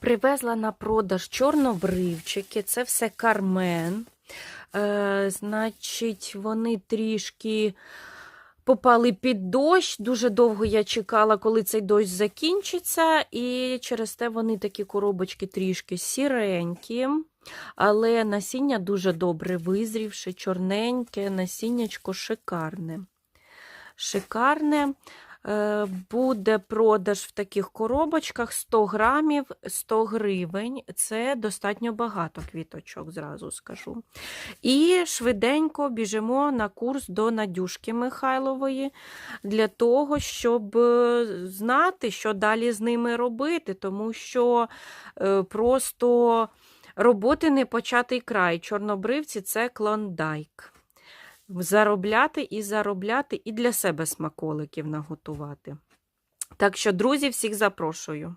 Привезла на продаж чорнобривчики, це все кармен. Е, значить, вони трішки попали під дощ. Дуже довго я чекала, коли цей дощ закінчиться, і через те вони такі коробочки трішки сіренькі. Але насіння дуже добре визрівши, чорненьке, насіннячко шикарне. Шикарне. Е, Буде продаж в таких коробочках 100 грамів 100 гривень. Це достатньо багато квіточок, зразу скажу. І швиденько біжимо на курс до Надюшки Михайлової для того, щоб е, знати, що далі з ними робити, тому що е, просто роботи не початий край. Чорнобривці це клондайк заробляти і заробляти, і для себе смаколиків наготувати. Так що, друзі, всіх запрошую.